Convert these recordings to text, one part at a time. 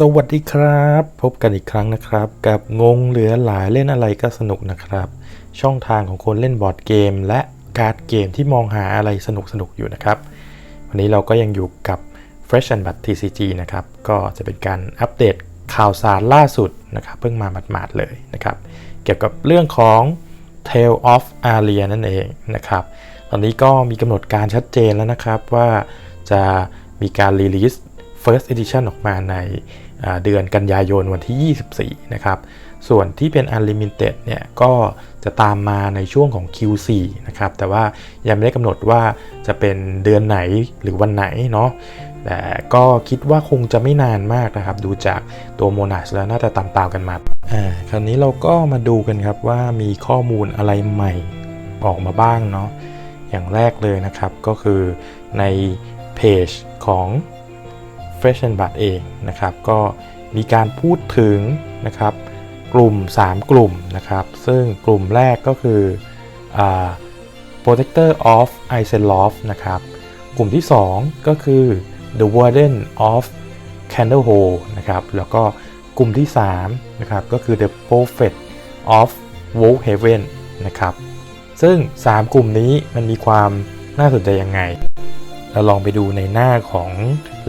สวัสดีครับ พบกันอีกครั้งนะครับ กับงงเหลือหลายเล่นอะไรก็สนุกนะครับ ช่องทางของคนเล่นบอร์ดเกม และการ์ดเกมที่มองหาอะไรสนุกสนุกๆอยู่นะครับ วันนี้เราก็ยังอยู่กับ Fresh and Bud TCG นะครับ ก็จะเป็นการอัปเดตข่าวสารล่าสุดนะครับ เพิ่งมาหมาดๆเลยนะครับ เกี่ยวกับเรื่องของ Tale of Aria นั่นเองนะครับ ตอนนี้ก็มีกำหนดการชัดเจนแล้วนะครับว่าจะมีการรีลิส First Edition ออกมาในเดือนกันยายนวันที่ 24 นะครับ ส่วนที่เป็น Unlimited เนี่ยก็จะตามมาในช่วงของ Q4 นะครับ แต่ว่ายังไม่ได้กำหนดว่าจะเป็นเดือนไหนหรือวันไหนเนาะ แต่ก็คิดว่าคงจะไม่นานมากนะครับ ดูจากตัวโมนาชแล้วน่าจะตามตามกันมา อ่า คราวนี้เราก็มาดูกันครับว่ามีข้อมูลอะไรใหม่ออกมาบ้างเนาะ อย่างแรกเลยนะครับก็คือในเพจของ Fresh and Bud เองนะครับ ก็มีการพูดถึงนะครับกลุ่ม 3 กลุ่มนะครับ ซึ่งกลุ่มแรกก็คืออ Protector of i s e l o f นะครับ กลุ่มที่ 2 ก็คือ The Warden of Candlehole นะครับ แล้วก็กลุ่มที่3นะครับก็คือ The Prophet of Wolfhaven นะครับ ซึ่ง 3 กลุ่มนี้มันมีความน่าสนใจยังไง เราลองไปดูในหน้าของ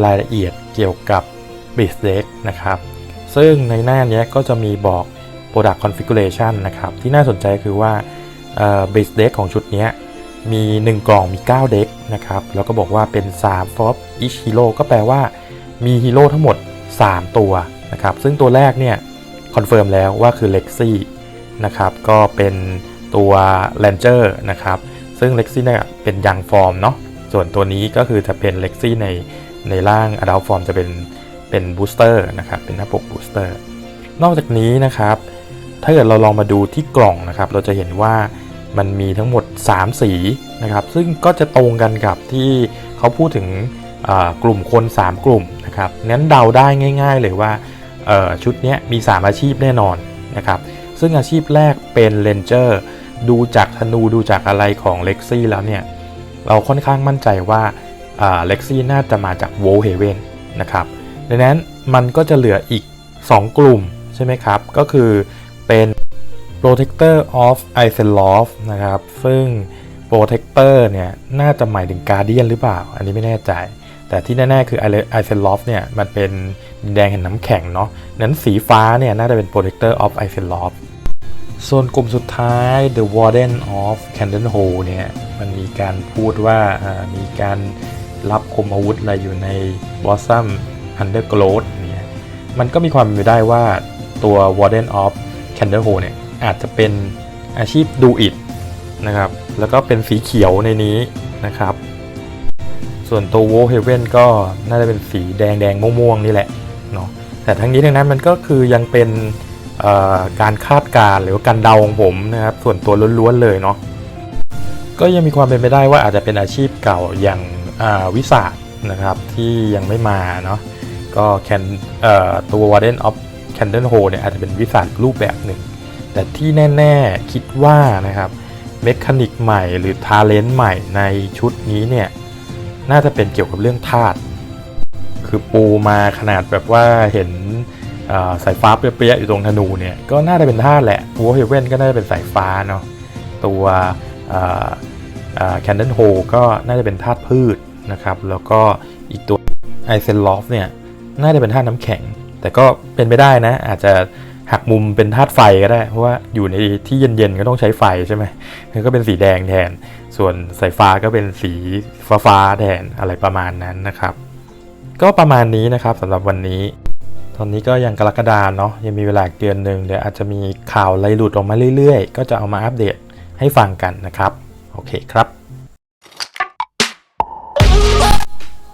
รายละเอียดเกี่ยวกับ b i z d e c นะครับ ซึ่งในหน้านี้ก็จะมีบอก Product Configuration นะครับ ที่น่าสนใจคือว่าเอ่อ b i z d e c ของชุดนี้มี 1 กล่องมี 9 เด็กนะครับ แล้วก็บอกว่าเป็น3 for each hero ก็แปลว่ามีฮีโร่ทั้งหมด 3 ตัวนะครับ ซึ่งตัวแรกเนี่ยคอนเฟิร์มแล้วว่าคือ Lexi นะครับ ก็เป็นตัว Ranger นะครับ ซึ่ง Lexi เนี่ยเป็นยังฟอร์มเนาะ ส่วนตัวนี้ก็คือจะเป็น Lexi ในในร่าง Adult Form จะเป็นเป็น Booster นะครับ เป็นหน้าปก Booster นอกจากนี้นะครับ ถ้าเกิดเราลองมาดูที่กล่องนะครับ เราจะเห็นว่ามันมีทั้งหมด 3 สีนะครับ ซึ่งก็จะตรงกันกับที่เขาพูดถึงกลุ่มคน 3 กลุ่มนะครับงั้นเดาได้ง่าย ๆ เลยว่าชุดนี้มี 3 อาชีพแน่นอนนะครับ ซึ่งอาชีพแรกเป็นเลนเจอร์ดูจากธนูดูจากอะไรของเล็กซี่แล้วเนี่ย เราค่อนข้างมั่นใจว่าเล็กซี่น่าจะมาจากโวลเฮเวนนะครับดังนั้นมันก็จะเหลืออีก 2 กลุ่มใช่ไหมครับ ก็คือเป็น Protector of i s e l o f นะครับ ซึ่ง Protector เนี่ยน่าจะหมายถึง Guardian หรือเปล่า อันนี้ไม่แน่ใจ แต่ที่แน่ๆคือ i s e l o f เนี่ยมันเป็นดินแดงแห่งน้ำแข็งเนาะนั้นสีฟ้าเนี่ยน่าจะเป็น Protector of i s e l o f ส่วนกลุ่มสุดท้าย The Warden of Candlehole เนี่ย มันมีการพูดว่ามีการรับคมอาวุธอะไรอยู่ใน Blossom Undergrowth เนี่ยมันก็มีความเป็นไปได้ว่าตัว Warden of c a n d l e h o l เนี่ยอาจจะเป็นอาชีพดูอิดนะครับ แล้วก็เป็นสีเขียวในนี้นะครับ ส่วนตัว w o l Heaven ก็น่าจะเป็นสีแดงแดงม่วงๆนี่แหละเนาะแต่ทั้งนี้ทั้งนั้นมันก็คือยังเป็นการคาดการหรือว่าการเดาของผมนะครับ ส่วนตัวล้วนๆเลยเนาะ ก็ยังมีความเป็นไปได้ว่าอาจจะเป็นอาชีพเก่าอย่างาวิสานะครับที่ยังไม่มาเนาะก็แคนตัว Warden of c a n d l e h o l เนี่ยอาจจะเป็นวิสารูปแบบหนึ่ง แต่ที่แน่ ๆ คิดว่านะครับเมคานิกใหม่หรือทาเลนต์ใหม่ในชุดนี้เนี่ยน่าจะเป็นเกี่ยวกับเรื่องธาตุคือปูมาขนาดแบบว่าเห็นสายฟ้าเปรี้ยๆอยู่ตรงธนูเนี่ยก็น่าจะเป็นธาตุแหละวอลเฮเว่นก็น่าจะเป็นสายฟ้าเนาะตัว แคนเดนโฮก็น่าจะเป็นธาตุพืชนะครับ แล้วก็อีกตัวไอเซนลอฟเนี่ยน่าจะเป็นธาตุน้ำแข็ง แต่ก็เป็นไปได้นะ อาจจะหักมุมเป็นธาตุไฟก็ได้ เพราะว่าอยู่ในที่เย็นๆก็ต้องใช้ไฟใช่ไหมก็เป็นสีแดงแทน ส่วนสายฟ้าก็เป็นสีฟ้าแทนอะไรประมาณนั้นนะครับ ก็ประมาณนี้นะครับสำหรับวันนี้ ตอนนี้ก็ยังกรกฎาเนาะยังมีเวลาเดือนหนึ่งเดี๋ยวอาจจะมีข่าวไรหลุดออกมาเรื่อยๆ ก็จะเอามาอัปเดต ให้ฟังกันนะครับ โอเคครับ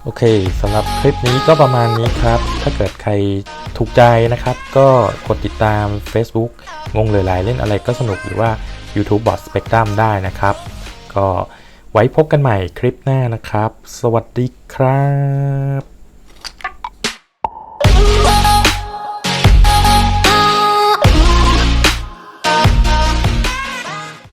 โอเคสำหรับคลิปนี้ก็ประมาณนี้ครับ ถ้าเกิดใครถูกใจนะครับ ก็กดติดตาม Facebook งงเลยหลายเล่นอะไรก็สนุกหรือว่า YouTube Bot Spectrum ได้นะครับ ก็ไว้พบกันใหม่คลิปหน้านะครับ สวัสดีครับ